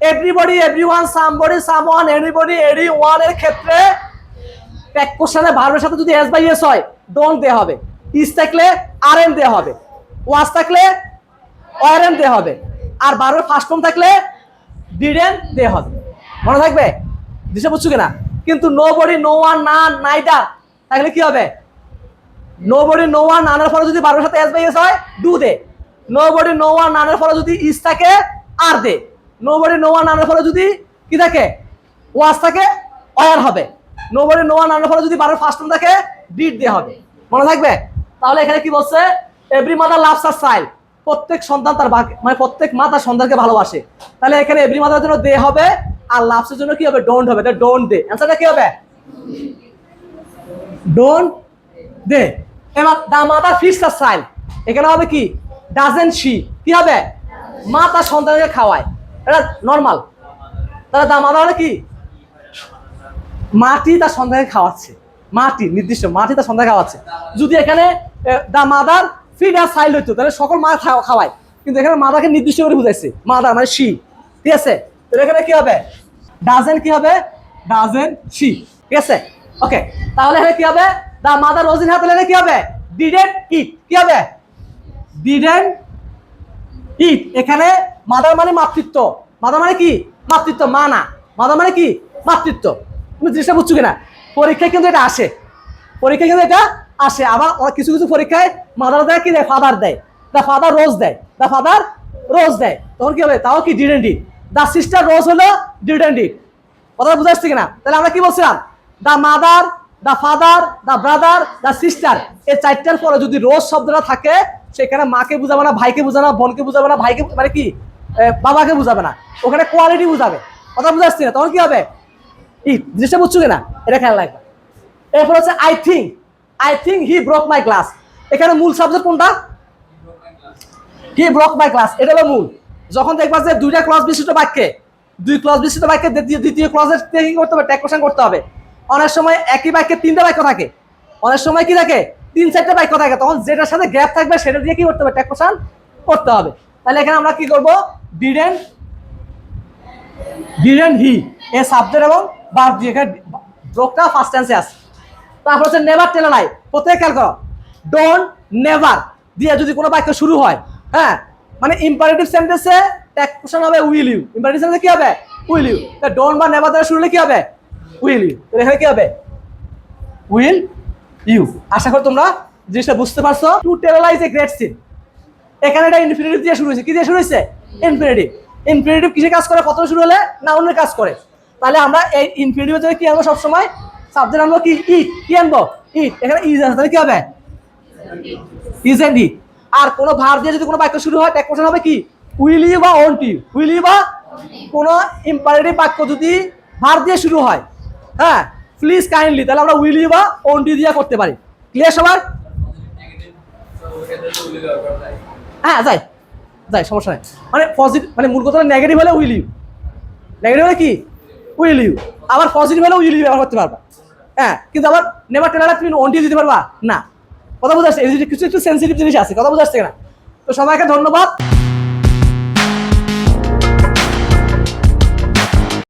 Everybody everyone somebody someone anybody any ওয়ানের ক্ষেত্রে প্যাক কোশ্চেনে ভার্বের সাথে যদি এস বাই এস হয় ডোন্ট দে হবে। ইস থাকলে আর এন দে হবে। ওয়াজ থাকলে ওয়ার এন দে হবে। আর ভার্বের ফার্স্ট ফর্ম থাকলে ডিডেন দে হবে। মনে থাকবে? দিশা বুঝছ কিনা? কিন্তু নো বডি নো ওয়ান না নাইদার তাহলে কি হবে? নো বডি নো ওয়ান নানের ফলে যদি ভার্বের সাথে এস বাই এস হয় do they. Nobody no one নানের ফলে যদি ইস থাকে আর they. Nobody no one নানের ফলে যদি কি থাকে? ওয়াজ থাকে অয়ার হবে। নো বডি নো ওয়ান নানের ফলে যদি বারের ফার্স্ট থাকে ডিড দে হবে। মনে থাকবে? তাহলে এখানে কি বলছে? Every mother loves her child প্রত্যেক সন্তান তার মানে প্রত্যেক মা তার সন্তানকে ভালোবাসে। তাহলে এখানে এভরি মাদার জন্য দে হবে, আর লাভসের জন্য কি হবে? ডোন্ট হবে। ডোন্ট দে অ্যান্সারটা কি হবে? ডোন্ট দে এবার দা মাদার ফিস তার চাইল্ড এখানে হবে কি? ডাজেন শি কি হবে? মা তার সন্তানকে খাওয়ায়। এটা নর্মাল তাহলে দা মাদার হলে কি? মাটি তার সন্তানকে খাওয়াচ্ছে। মাটি, নির্দিষ্ট মাটি তার সন্তানকে খাওয়াচ্ছে। যদি এখানে the mother feed her child হইতো, তাহলে সকল মা খাওয়া- খাওয়ায়। কিন্তু এখানে মাদাকে নির্দিষ্ট করে বুঝাইছে। মাদার মানে শি। ঠিক আছে? তাহলে এখানে কি হবে? ডাজেন কি হবে? Doesn't she. ঠিক আছে? ওকে তাহলে এখানে কি হবে? দা মাদার রোজিন হাত কি হবে? ডিডেন্ট ইট কি হবে? ডিডেন্ট ইট এখানে মাদার মানে মাতৃত্ব। মাদার মানে কি? মাতৃত্ব, মা না। মাদার মানে কি? মাতৃত্ব। তুমি জিনিসটা বুঝছ কিনা? পরীক্ষায় কিন্তু এটা আসে। পরীক্ষায় কিন্তু এটা আসে। আবার কিছু কিছু পরীক্ষায় মাদার দেয় কি? দেয় ফাদার দেয়। দ্য ফাদার রোজ দেয়। দ্য ফাদার রোজ দেয়। তখন কি হবে? তাও কি ডিডেন্ট ইট দা সিস্টার রোজ হলো ডিডেন্ট ইট কথা বুঝতে পারছি কিনা? তাহলে আমরা কি বলছিলাম? The mother the father the brother the sister এই চারটার পরে যদি রোজ শব্দটা থাকে, সেখানে মাকে বুঝাবে না, ভাইকে বুঝাবে না, বোনকে বুঝাবে না, ভাইকে মানে কি? বাবাকে বুঝাবে না। ওখানে কোয়ালিটি বুঝাবে। কথা বুঝতে পারছি না, তখন কি হবে? ই, জিনিসটা বুঝছ কিনা? এটা খেয়াল রাখবে। এরপর হচ্ছে I think I think he broke my class এখানে মূল সাবজেক্ট কোনটা? হি ব্রক মাই ক্লাস এটা হলো মূল। যখন দেখবা যে দুইটা ক্লজ বিশিষ্ট বাক্যে, দুই ক্লজ বিশিষ্ট বাক্যে দ্বিতীয় ক্লজের কি করতে হবে ট্যাগ কোশ্চেন করতে হবে। অনেক সময় একই বাক্যে তিনটা বাক্য থাকে। অনেক সময় কি থাকে? তিন চারটা বাক্য থাকে। তখন যেটার সাথে গ্যাপ থাকবে, সেটা দিয়ে কি করতে হবে? ট্যাগ কোশ্চেন করতে হবে। তাহলে এখানে আমরা কি করব? ডিডেন ডিডেন হি। এ সাবজেক্ট এবং বার দিয়ে এখানে ফার্স্ট টেন্সে আছে। তারপর হচ্ছে নেভার টেলা নাই প্রত্যেক খেয়াল করো। ডোন্ট নেভার দিয়ে যদি কোনো বাক্য শুরু হয় হ্যাঁ মানে ইম্পারেটিভ সেন্টেন্সে ট্যাগ কোশ্চেন হবে উইল ইউ ইম্পারেটিভ সেন্টেন্সে কি হবে? উইল ইউ তা ডোন্ট বা নেভার দ্বারা শুরু হলে কি হবে? উইল ইউ তো এখানে কি হবে? উইল ইউ আশা করি তোমরা জিনিসটা বুঝতে পারছ। To tell lies a great sin এখানে এটা ইনফিনিটিভ দিয়ে শুরু হয়েছে। কি দিয়ে শুরু হয়েছে? ইনফিনিটিভ ইনফিনিটিভ কিসে কাজ করে? কত শুরু হলে নাউনের কাজ করে? তাহলে আমরা এই ইনফিনিটিভের জন্য কি আনব সবসময়? সাবজেক্ট আনব কি? ইট কি আনব? ইট এখানে ইজ আছে, তাহলে কি হবে? ইজ এন্ড ইট আর কোনো ভার দিয়ে যদি কোনো বাক্য শুরু হয় কোশ্চেন হবে কি? উইল বা ইউ উইল বা কোনো ইম্পারেটিভ বাক্য যদি ভার দিয়ে শুরু হয় হ্যাঁ প্লিজ কাইন্ডলি তাহলে আমরা উইল বা ইউ দিয়ে করতে পারি। ক্লিয়ার সবার? হ্যাঁ যাই। যাই, সমস্যা নেই। মানে পজিটিভ মানে মূল কথা নেগেটিভ হলে উইল ইউ নেগেটিভ হলে কি? উইল ইউ আবার পজিটিভ হলে উইল ইউ ব্যবহার করতে পারবা। হ্যাঁ কিন্তু আবার নেভার টেলারা তুমি অন্টি দিতে পারবা। না। কথা বোঝা কিছু একটু সেন্সিটিভ জিনিস আছে, কথা বোঝা না তো সবাইকে ধন্যবাদ।